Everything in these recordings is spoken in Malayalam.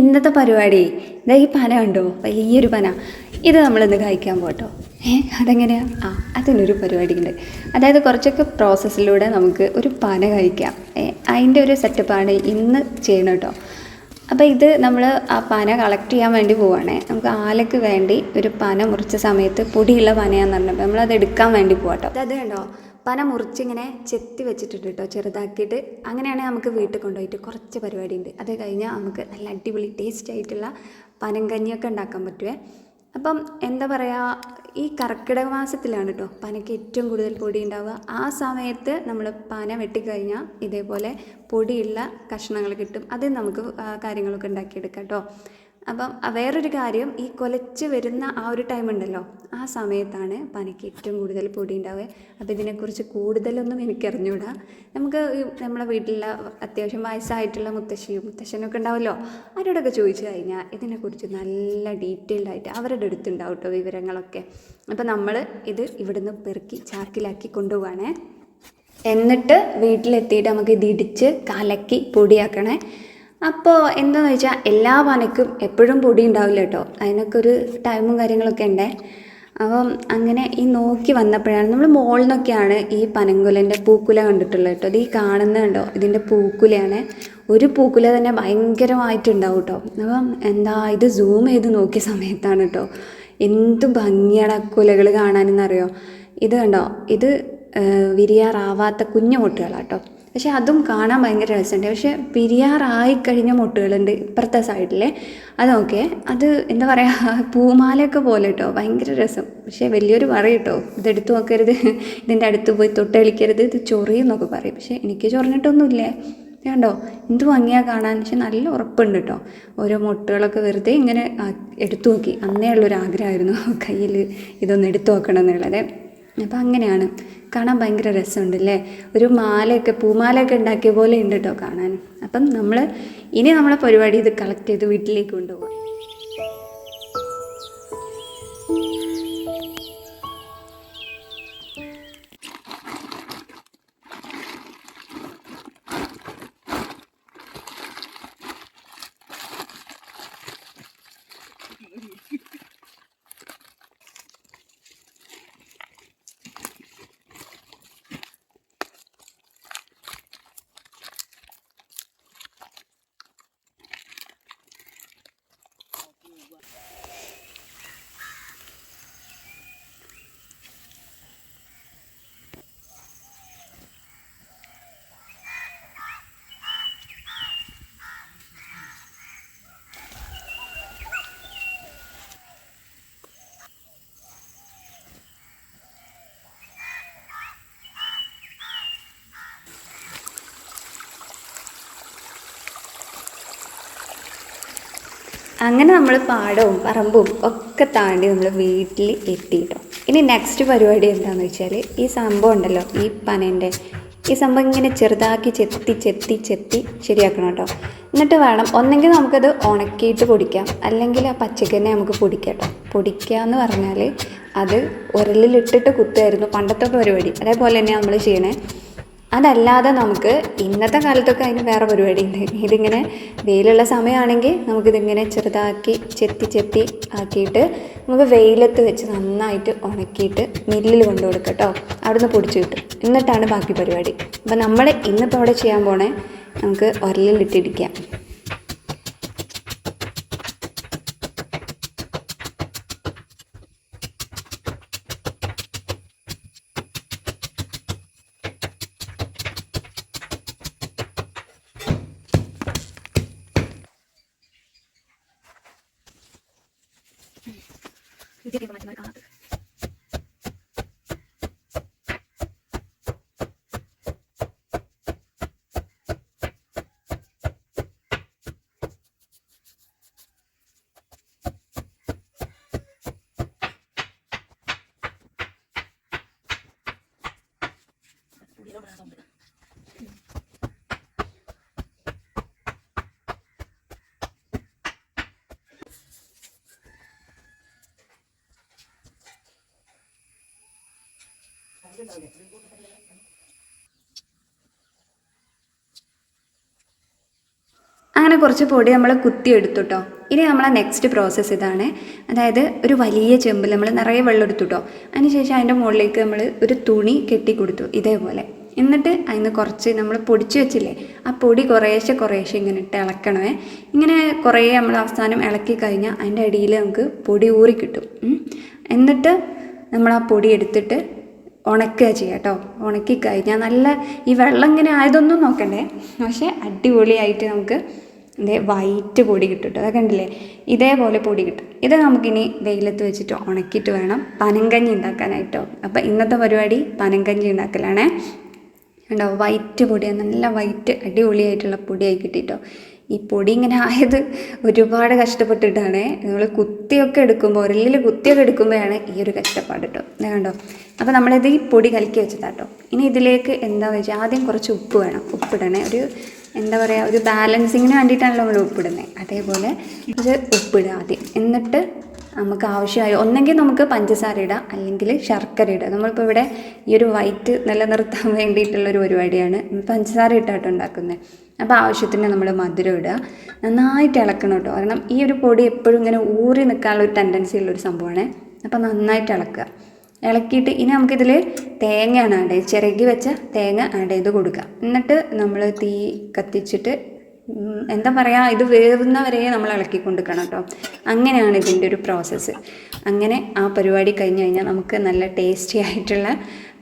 ഇന്നത്തെ പരിപാടി. ഇതാ ഈ പന ഉണ്ടോ വലിയൊരു പന. ഇത് നമ്മളിന്ന് കഴിക്കാൻ പോട്ടോ. ഏ അതെങ്ങനെയാണ് ആ അതിനൊരു പരിപാടി ഉണ്ട് അതായത് കുറച്ചൊക്കെ പ്രോസസ്സിലൂടെ നമുക്ക് ഒരു പന കഴിക്കാം ഏ അതിന്റെ ഒരു സെറ്റപ്പാണ് ഇന്ന് ചെയ്യണം കേട്ടോ. അപ്പോൾ ഇത് നമ്മൾ ആ പന കളക്ട് ചെയ്യാൻ വേണ്ടി പോവുകയാണേ നമുക്ക് ആലക്ക് വേണ്ടി ഒരു പന മുറിച്ച സമയത്ത് പൊടിയുള്ള പനയാന്ന് പറഞ്ഞപ്പോൾ നമ്മളത് എടുക്കാൻ വേണ്ടി പോവാട്ടോ. അത് കണ്ടോ? പന മുറിച്ചിങ്ങനെ ചെത്തി വെച്ചിട്ടുണ്ട് കേട്ടോ ചെറുതാക്കിയിട്ട്. അങ്ങനെയാണെങ്കിൽ നമുക്ക് വീട്ടിൽ കൊണ്ടുപോയിട്ട് കുറച്ച് പരിപാടി ഉണ്ട് അത് കഴിഞ്ഞാൽ നമുക്ക് നല്ല അടിപൊളി ടേസ്റ്റ് ആയിട്ടുള്ള പനങ്കഞ്ഞിയൊക്കെ ഉണ്ടാക്കാൻ പറ്റുമേ അപ്പം എന്താ പറയുക ഈ കർക്കിടക മാസത്തിലാണ് കേട്ടോ പനയ്ക്ക് ഏറ്റവും കൂടുതൽ പൊടി ഉണ്ടാവുക. ആ സമയത്ത് നമ്മൾ പന വെട്ടിക്കഴിഞ്ഞാൽ ഇതേപോലെ പൊടിയുള്ള കഷ്ണങ്ങൾ കിട്ടും. അത് നമുക്ക് കാര്യങ്ങളൊക്കെ ഉണ്ടാക്കിയെടുക്കാം കേട്ടോ അപ്പം വേറൊരു കാര്യം ഈ കൊലച്ച് വരുന്ന ആ ഒരു ടൈം ഉണ്ടല്ലോ ആ സമയത്താണ് പനിക്ക് ഏറ്റവും കൂടുതൽ പൊടി ഉണ്ടാവുക. അപ്പോൾ ഇതിനെക്കുറിച്ച് കൂടുതലൊന്നും എനിക്കറിഞ്ഞൂടാ. നമുക്ക് നമ്മളെ വീട്ടിലുള്ള അത്യാവശ്യം വയസ്സായിട്ടുള്ള മുത്തശ്ശിയും മുത്തശ്ശനൊക്കെ ഉണ്ടാവുമല്ലോ അവരോടൊക്കെ ചോദിച്ചു കഴിഞ്ഞാൽ ഇതിനെക്കുറിച്ച് നല്ല ഡീറ്റെയിൽഡ് ആയിട്ട് അവരുടെ അടുത്തുണ്ടാവും കേട്ടോ വിവരങ്ങളൊക്കെ. അപ്പോൾ നമ്മൾ ഇത് ഇവിടുന്ന് പെറുക്കി ചാക്കിലാക്കി കൊണ്ടുപോവാണേ. എന്നിട്ട് വീട്ടിലെത്തിയിട്ട് നമുക്ക് ഇത് ഇടിച്ച് കലക്കി പൊടിയാക്കണേ. അപ്പോൾ എന്താണെന്ന് വെച്ചാൽ എല്ലാ പനക്കും എപ്പോഴും പൊടി ഉണ്ടാവില്ല കേട്ടോ അതിനൊക്കെ ഒരു ടൈമും കാര്യങ്ങളൊക്കെ ഉണ്ടേ. അപ്പം അങ്ങനെ ഈ നോക്കി വന്നപ്പോഴാണ് നമ്മൾ മോളിൽ നിന്നൊക്കെയാണ് ഈ പനങ്കുലന്റെ പൂക്കുല കണ്ടിട്ടുള്ളത് കേട്ടോ ഇത് ഈ കാണുന്നത് കണ്ടോ? ഇതിന്റെ പൂക്കുലയാണ്. ഒരു പൂക്കുല തന്നെ ഭയങ്കരമായിട്ടുണ്ടാവും കേട്ടോ അപ്പം എന്താ ഇത് സൂം ചെയ്ത് നോക്കിയ സമയത്താണ് കേട്ടോ എന്ത് ഭംഗിയാണ് കുലകൾ കാണാനെന്നറിയോ? ഇത് കണ്ടോ? ഇത് വിരിയാറാവാത്ത കുഞ്ഞു മുട്ടുകളാട്ടോ പക്ഷെ അതും കാണാൻ ഭയങ്കര രസമുണ്ട്. പക്ഷെ പിരിയാറായി കഴിഞ്ഞ മുട്ടുകളുണ്ട് ഇപ്പുറത്തെ സൈഡിലെ. അതൊക്കെ അത് എന്താ പറയുക പൂമാലയൊക്കെ പോലെ കേട്ടോ ഭയങ്കര രസം. പക്ഷേ വലിയൊരു പറയും കേട്ടോ ഇതെടുത്ത് നോക്കരുത്. ഇതിന്റെ അടുത്ത് പോയി തൊട്ട് കളിക്കരുത്. ഇത് ചൊറിയെന്നൊക്കെ പറയും. പക്ഷേ എനിക്ക് ചൊറിഞ്ഞിട്ടൊന്നുമില്ലേ. കണ്ടോ? എന്ത് ഭംഗിയാ കാണാൻ. പക്ഷെ നല്ല ഉറപ്പുണ്ട് കേട്ടോ ഓരോ മുട്ടുകളൊക്കെ വെറുതെ ഇങ്ങനെ എടുത്തു നോക്കി. അന്നേ ഉള്ളൊരു ആഗ്രഹമായിരുന്നു കയ്യിൽ ഇതൊന്ന് എടുത്തു നോക്കണം എന്നുള്ളത്. അപ്പം അങ്ങനെയാണ്. കാണാൻ ഭയങ്കര രസമുണ്ടല്ലേ? ഒരു മാലയൊക്കെ പൂമാലയൊക്കെ ഉണ്ടാക്കിയ പോലെ ഉണ്ട് കേട്ടോ കാണാൻ. അപ്പം നമ്മൾ ഇനി നമ്മളെ പരിപാടി ഇത് കളക്ട് ചെയ്ത് വീട്ടിലേക്ക് കൊണ്ടുപോകാം അങ്ങനെ നമ്മൾ പാടവും പറമ്പും ഒക്കെ താണ്ടി നമ്മൾ വീട്ടിൽ എത്തിയിട്ടോ. ഇനി നെക്സ്റ്റ് പരിപാടി എന്താണെന്ന് വെച്ചാൽ ഈ സംഭവം ഉണ്ടല്ലോ ഈ പനേന്റെ ഈ സംഭവം ഇങ്ങനെ ചെറുതാക്കി ചെത്തി ചെത്തി ചെത്തി ശരിയാക്കണം കേട്ടോ. എന്നിട്ട് വേണം ഒന്നെങ്കിൽ നമുക്കത് ഉണക്കിയിട്ട് പൊടിക്കാം. അല്ലെങ്കിൽ ആ പച്ചക്കന്നെ നമുക്ക് പൊടിക്കാം കേട്ടോ. പൊടിക്കുക എന്ന് പറഞ്ഞാൽ അത് ഉരലിലിട്ടിട്ട് കുത്തുമായിരുന്നു പണ്ടത്തെ പരിപാടി. അതേപോലെ തന്നെ നമ്മൾ ചെയ്യണേ. അതല്ലാതെ നമുക്ക് ഇന്നത്തെ കാലത്തൊക്കെ അതിന് വേറെ പരിപാടി ഉണ്ട്. ഇതിങ്ങനെ വെയിലുള്ള സമയമാണെങ്കിൽ നമുക്കിതിങ്ങനെ ചെറുതാക്കി ചെത്തി ചെത്തി ആക്കിയിട്ട് നമുക്ക് വെയിലത്ത് വെച്ച് നന്നായിട്ട് ഉണക്കിയിട്ട് മില്ലിൽ കൊണ്ടു കൊടുക്കുക കേട്ടോ. അവിടുന്ന് പൊടിച്ച് കിട്ടും. എന്നിട്ടാണ് ബാക്കി പരിപാടി. അപ്പോൾ നമ്മൾ ഇന്നിപ്പോൾ അവിടെ ചെയ്യാൻ പോണേ നമുക്ക് 十秒待ちますか അങ്ങനെ കുറച്ച് പൊടി നമ്മൾ കുത്തിയെടുത്തു കേട്ടോ ഇനി നമ്മളെ നെക്സ്റ്റ് പ്രോസസ്സ് ഇതാണ്. അതായത് ഒരു വലിയ ചെമ്പിൽ നമ്മൾ നിറയെ വെള്ളം എടുത്തു കേട്ടോ അതിനുശേഷം അതിന്റെ മുകളിലേക്ക് നമ്മൾ ഒരു തുണി കെട്ടി കൊടുത്തു ഇതേപോലെ. എന്നിട്ട് അതിന് കുറച്ച് നമ്മൾ പൊടിച്ച് വെച്ചില്ലേ ആ പൊടി കുറേശ്ശെ കുറേശ്ശെ ഇങ്ങനെ ഇട്ട് ഇളക്കണമേ. ഇങ്ങനെ കുറേ നമ്മൾ അവസാനം ഇളക്കി കഴിഞ്ഞാൽ അതിന്റെ അടിയിൽ നമുക്ക് പൊടി ഊറി കിട്ടും. എന്നിട്ട് നമ്മൾ ആ പൊടി എടുത്തിട്ട് ഉണക്കുക ചെയ്യുക കേട്ടോ ഉണക്കി കഴിഞ്ഞാൽ നല്ല ഈ വെള്ളം ഇങ്ങനെ ആയതൊന്നും നോക്കണ്ടേ. പക്ഷേ അടിപൊളിയായിട്ട് നമുക്ക് ഇതേ വൈറ്റ് പൊടി കിട്ടും കേട്ടോ അതൊക്കെ ഉണ്ടല്ലേ ഇതേപോലെ പൊടി കിട്ടും. ഇത് നമുക്കിനി വെയിലത്ത് വെച്ചിട്ട് ഉണക്കിയിട്ട് വേണം. പനങ്കഞ്ഞി ഉണ്ടാക്കാനായിട്ടോ. അപ്പോൾ ഇന്നത്തെ പരിപാടി പനങ്കഞ്ഞി ഉണ്ടാക്കലാണേ. ഉണ്ടോ വൈറ്റ് പൊടിയാണ്. നല്ല വൈറ്റ് അടിപൊളിയായിട്ടുള്ള പൊടിയായി കിട്ടിട്ടോ. ഈ പൊടി ഇങ്ങനെ ആയത് ഒരുപാട് കഷ്ടപ്പെട്ടിട്ടാണ്. നമ്മൾ കുത്തിയൊക്കെ എടുക്കുമ്പോൾ ഉരലിൽ കുത്തിയൊക്കെ എടുക്കുമ്പോഴാണ് ഈ ഒരു കഷ്ടപ്പാട് കേട്ടോ കണ്ടോ? അപ്പോൾ നമ്മളിത് ഈ പൊടി കലക്കി വെച്ചതാട്ടോ ഇനി ഇതിലേക്ക് എന്താ വെച്ചാൽ ആദ്യം കുറച്ച് ഉപ്പ് വേണം. ഉപ്പിടണേ. ഒരു എന്താ പറയുക ഒരു ബാലൻസിങ്ങിന് വേണ്ടിയിട്ടാണല്ലോ നമ്മൾ ഉപ്പിടുന്നത് അതേപോലെ ഇത് ഉപ്പിടുക ആദ്യം. എന്നിട്ട് നമുക്ക് ആവശ്യമായ ഒന്നെങ്കിൽ നമുക്ക് പഞ്ചസാര ഇടാം അല്ലെങ്കിൽ ശർക്കര ഇടാം. നമ്മളിപ്പോൾ ഇവിടെ ഈ ഒരു വൈറ്റ് നിലനിർത്താൻ വേണ്ടിയിട്ടുള്ള ഒരു പരിപാടിയാണ് പഞ്ചസാര ഇട്ടായിട്ട് ഉണ്ടാക്കുന്നത്. അപ്പോൾ ആവശ്യത്തിന് നമ്മൾ മധുരം ഇടുക. നന്നായിട്ട് ഇളക്കണം കേട്ടോ കാരണം ഈ ഒരു പൊടി എപ്പോഴും ഇങ്ങനെ ഊറി നിൽക്കാനുള്ള ഒരു ടെൻഡൻസി ഉള്ളൊരു സംഭവമാണ്. അപ്പോൾ നന്നായിട്ട് ഇളക്കുക. ഇളക്കിയിട്ട് ഇനി നമുക്കിതിൽ തേങ്ങയാണ് ആഡ് ചെയ്ത് ചിരകി വെച്ച തേങ്ങ ആഡ് ചെയ്ത് കൊടുക്കുക. എന്നിട്ട് നമ്മൾ തീ കത്തിച്ചിട്ട് എന്താ പറയുക ഇത് വേവുന്നവരെ നമ്മൾ ഇളക്കി കൊടുക്കണം കേട്ടോ. അങ്ങനെയാണ് ഇതിന്റെ ഒരു പ്രോസസ്സ് അങ്ങനെ ആ പരിപാടി കഴിഞ്ഞ് കഴിഞ്ഞാൽ നമുക്ക് നല്ല ടേസ്റ്റി ആയിട്ടുള്ള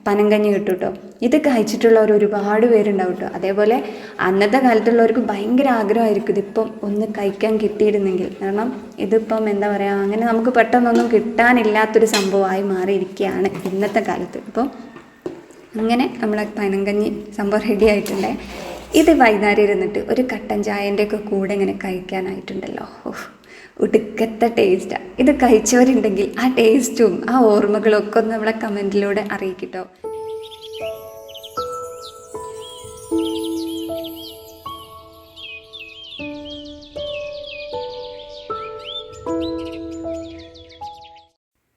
പനങ്കഞ്ഞി കിട്ടും കേട്ടോ. ഇത് കഴിച്ചിട്ടുള്ളവർ ഒരുപാട് പേരുണ്ടാവും കേട്ടോ. അതേപോലെ അന്നത്തെ കാലത്തുള്ളവർക്ക് ഭയങ്കര ആഗ്രഹമായിരിക്കും ഇതിപ്പം ഒന്ന് കഴിക്കാൻ കിട്ടിയിരുന്നെങ്കിൽ. കാരണം ഇതിപ്പം എന്താ പറയുക അങ്ങനെ നമുക്ക് പെട്ടെന്നൊന്നും കിട്ടാനില്ലാത്തൊരു സംഭവമായി മാറിയിരിക്കുകയാണ് ഇന്നത്തെ കാലത്ത്. ഇപ്പം അങ്ങനെ നമ്മളെ പനങ്കഞ്ഞി സംഭവം റെഡി ആയിട്ടുണ്ട്. ഇത് വൈകുന്നേരം ഇരുന്നിട്ട് ഒരു കട്ടൻ ചായന്റെ ഒക്കെ കൂടെ ഇങ്ങനെ കഴിക്കാനായിട്ടുണ്ടല്ലോ. ഉടുക്കത്തെ ടേസ്റ്റാണ് ഇത് കഴിച്ചവരുണ്ടെങ്കിൽ ആ ടേസ്റ്റും ആ ഓർമ്മകളും ഒക്കെ ഒന്ന് നമ്മളെ കമന്റിലൂടെ അറിയിക്കട്ടോ.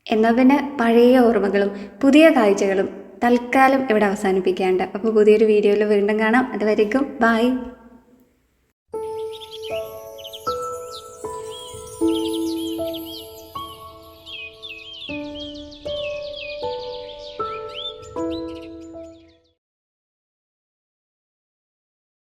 എന്നാൽ പിന്നെ പഴയ ഓർമ്മകളും പുതിയ കാഴ്ചകളും തൽക്കാലം ഇവിടെ അവസാനിപ്പിക്കാണ്ട്. അപ്പോൾ പുതിയൊരു വീഡിയോയിൽ വീണ്ടും കാണാം. അതുവരേക്കും ബായ്